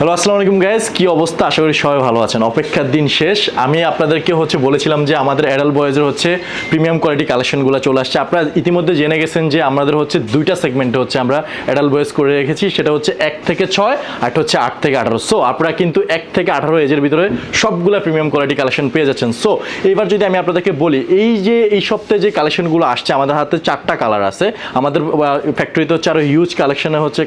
Hello আসসালামু আলাইকুম guys কি অবস্থা? আশা করি সবাই ভালো আছেন। অপেক্ষার দিন শেষ। আমি আপনাদেরকে হচ্ছে বলেছিলাম যে আমাদের অ্যাডাল বয়েজের হচ্ছে প্রিমিয়াম কোয়ালিটি কালেকশনগুলো চলে আসছে। আপনারা ইতিমধ্যে জেনে গেছেন যে আমাদের হচ্ছে দুইটা সেগমেন্টে হচ্ছে আমরা অ্যাডাল বয়েজ করে রেখেছি। সেটা হচ্ছে এক থেকে ছয়, আর হচ্ছে আট থেকে আঠারো। সো আপনারা কিন্তু এক থেকে আঠারো এজের ভিতরে সবগুলো প্রিমিয়াম কোয়ালিটি কালেকশন পেয়ে যাচ্ছেন। সো এইবার যদি আমি আপনাদেরকে বলি, এই যে, এই সপ্তাহে যে কালেকশনগুলো আসছে, আমাদের হাতে চারটা কালার আছে। আমাদের ফ্যাক্টরিতে হচ্ছে আরও হিউজ কালেকশনে হচ্ছে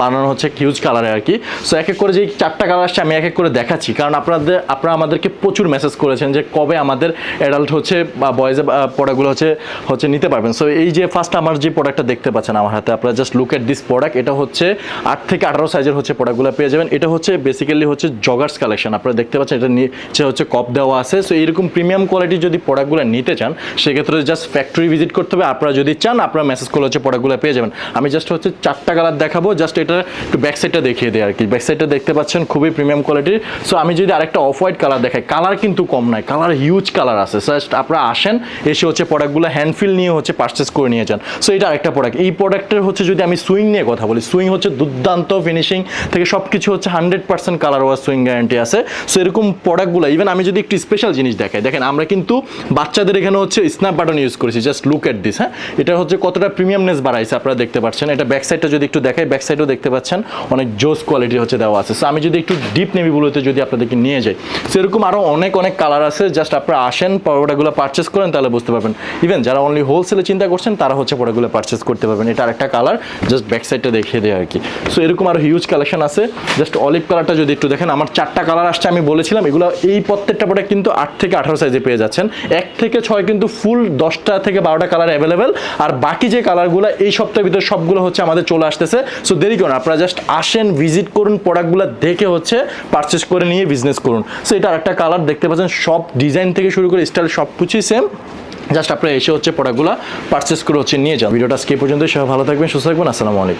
বানানো হচ্ছে হিউজ কালারে আর কি। সো এক করে যে চারটা কালার আসছে, আমি এক এক করে দেখাচ্ছি। কারণ আপনাদের, আপনারা আমাদেরকে প্রচুর মেসেজ করেছেন যে কবে আমাদের অ্যাডাল্ট হচ্ছে বা বয়েজের প্রোডাক্টগুলো হচ্ছে হচ্ছে নিতে পারবেন। সো এই যে ফার্স্ট আমার যে প্রোডাক্টটা দেখতে পাচ্ছেন আমার হাতে, আপনারা just look at this product এটা হচ্ছে আট থেকে আঠারো সাইজের হচ্ছে প্রোডাক্টগুলো পেয়ে যাবেন। এটা হচ্ছে বেসিক্যালি হচ্ছে জগার্স কালেকশন আপনারা দেখতে পাচ্ছেন এটা নিচে হচ্ছে কপ দেওয়া আছে। সো এইরকম প্রিমিয়াম কোয়ালিটির যদি প্রোডাক্টগুলো নিতে চান, সেক্ষেত্রে জাস্ট ফ্যাক্টরি ভিজিট করতে হবে। আপনারা যদি চান, আপনারা মেসেজ করলে হচ্ছে প্রোডাক্টগুলো পেয়ে যাবেন। আমি জাস্ট হচ্ছে চারটা কালার দেখাবো। জাস্ট এটা একটু ব্যাক সাইডটা দেখিয়ে দিই আর কি। ব্যাক সাইডটা দেখতে পাচ্ছেন খুবই প্রিমিয়াম কোয়ালিটির সো আমি যদি আরেকটা অফ হোয়াইট কালার দেখাই কালার কিন্তু কম নয় কালার হিউজ কালার আছে। জাস্ট আপনারা আসেন, এসে হচ্ছে প্রোডাক্টগুলো হ্যান্ডফিল নিয়ে হচ্ছে পারচেস করে নিয়ে যান। সো এটা আরেকটা প্রোডাক্ট এই প্রোডাক্টের হচ্ছে যদি আমি সুইং নিয়ে কথা বলি সুইং হচ্ছে দুর্দান্ত ফিনিশিং থেকে সব কিছু হচ্ছে হান্ড্রেড পার্সেন্ট কালার ওয়ার সুইং গ্যারান্টি আছে। সো এরকম প্রোডাক্টগুলো ইভেন আমি যদি একটু স্পেশাল জিনিস দেখাই, দেখেন আমরা কিন্তু বাচ্চাদের এখানে হচ্ছে স্ন্যাপ বাটন ইউজ করেছি জাস্ট লুক এট দিস হ্যাঁ? এটা হচ্ছে কতটা প্রিমিয়ামনেস বাড়াইছে আপনারা দেখতে পাচ্ছেন। এটা ব্যাক সাইডটা যদি একটু দেখাই ব্যাক সাইডও দেখতে পাচ্ছেন, অনেক জোস কোয়ালিটি হচ্ছে দেওয়া আছে। সো আমি যদি একটু ডিপ নেভি যদি আপনাদেরকে নিয়ে যাই। সেরকম আরও অনেক অনেক কালার আছে। জাস্ট আপনারা আসেন প্রোডাক্টগুলো পারচেস করেন, তাহলে বুঝতে পারবেন। ইভেন যারা অনলি হোলসেলে চিন্তা করছেন, তারা হচ্ছে প্রোডাক্টগুলো পারচেস করতে পারবেন। এটা আরেকটা কালার জাস্ট ব্যাক সাইডটা দেখিয়ে দেয় আর কি। সো এরকম আরও হিউজ কালেকশন আছে। জাস্ট অলিভ কালারটা যদি একটু দেখেন, আমার চারটা কালার আসছে, আমি বলেছিলাম, এগুলো এই প্রত্যেকটা প্রোডাক্ট কিন্তু আট থেকে আঠারো সাইজে পেয়ে যাচ্ছেন। এক থেকে ছয় কিন্তু ফুল দশটা থেকে বারোটা কালার অ্যাভেলেবেল আর বাকি যে কালারগুলো এই সপ্তাহের ভিতরে সবগুলো হচ্ছে আমাদের চলে আসতেছে। সো দেরি করুন আপনারা জাস্ট আসেন ভিজিট করুন প্রোডাক্টগুলো দেখে হচ্ছে পারচেস করে নিয়ে বিজনেস করুন। সো এটা একটা কালার দেখতে পাচ্ছেন, সব ডিজাইন থেকে শুরু করে স্টাইল সব কিছুই সেম জাস্ট আপনারা এসে হচ্ছে প্রোডাক্টগুলো পারচেস করে হচ্ছে নিয়ে যান। ভিডিওটা আজকে পর্যন্ত সব ভালো থাকবেন, সুস্থ থাকবেন, আসসালামু আলাইকুম।